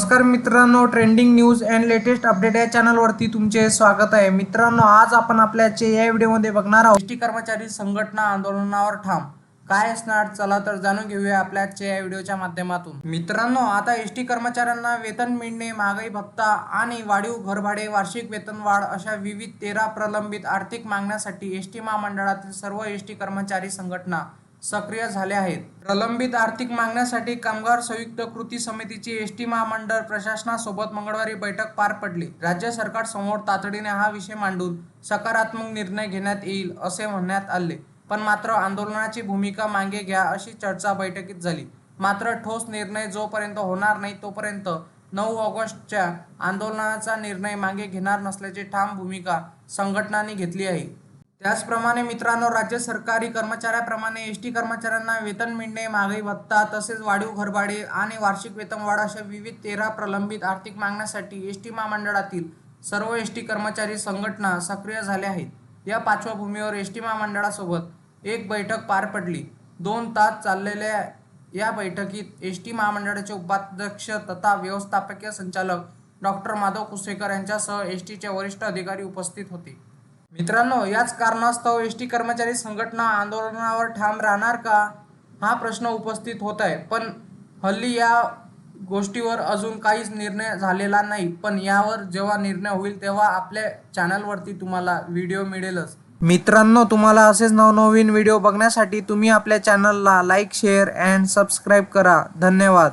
नमस्कार मित्रांनो trending news and latest update या चॅनलवरती तुमचे स्वागत आहे. मित्रांनो आज आपण आपल्याचे या व्हिडिओमध्ये बघणार आहोत. एस टी कर्मचारी संघटना आंदोलनावर ठाम. काय असणार? चला तर जाणून घेऊया आपल्याच्या या व्हिडिओच्या माध्यमातून. मित्रांनो आता एस टी कर्मचाऱ्यांना वेतन मिळणे महागाई भत्ता आणि वाढीव घरभाडे वार्षिक वेतन वाढ अशा विविध तेरा प्रलंबित आर्थिक मागण्यासाठी एस टी महामंडळातील सर्व एस टी कर्मचारी संघटना सक्रिय झाले आहेत. प्रलंबित आर्थिक मागण्यासाठी कामगार संयुक्त कृती समितीची एस टी महामंडळ प्रशासनासोबत मंगळवारी बैठक पार पडली. राज्य सरकार समोर तातडीने हा विषय मांडून सकारात्मक निर्णय घेण्यात येईल असे म्हणण्यात आले. पण मात्र आंदोलनाची भूमिका मागे घ्या अशी चर्चा बैठकीत झाली. मात्र ठोस निर्णय जोपर्यंत होणार नाही तोपर्यंत नऊ ऑगस्टच्या आंदोलनाचा निर्णय मागे घेणार नसल्याची ठाम भूमिका संघटनांनी घेतली आहे. त्याचप्रमाणे मित्रांनो राज्य सरकारी कर्मचाऱ्याप्रमाणे एस टी कर्मचाऱ्यांना वेतन मिळणे महागाई भत्ता तसेच वाढीव घरभाडे आणि वार्षिक वेतनवाढ अशा विविध तेरा प्रलंबित आर्थिक मागण्यासाठी एस टी महामंडळातील सर्व एस टी कर्मचारी संघटना सक्रिय झाल्या आहेत. या पार्श्वभूमीवर एस टी महामंडळासोबत एक बैठक पार पडली. दोन तास चाललेल्या या बैठकीत एस टी महामंडळाचे उपाध्यक्ष तथा व्यवस्थापकीय संचालक डॉक्टर माधव कुसेकर यांच्यासह एस टीचे वरिष्ठ अधिकारी उपस्थित होते. मित्रांनो याच कारणास्तव एस टी कर्मचारी संघटना आंदोलनावर ठाम राहणार का? हा प्रश्न उपस्थित होत आहे पण हल्ली या गोष्टीवर अजून काहीच निर्णय झालेला नाही. पण यावर जेव्हा निर्णय होईल तेव्हा आपल्या चॅनलवरती तुम्हाला व्हिडिओ मिळेलच. मित्रांनो तुम्हाला असेच नवनवीन व्हिडिओ बघण्यासाठी तुम्ही आपल्या चॅनलला लाईक शेअर अँड सबस्क्राईब करा. धन्यवाद.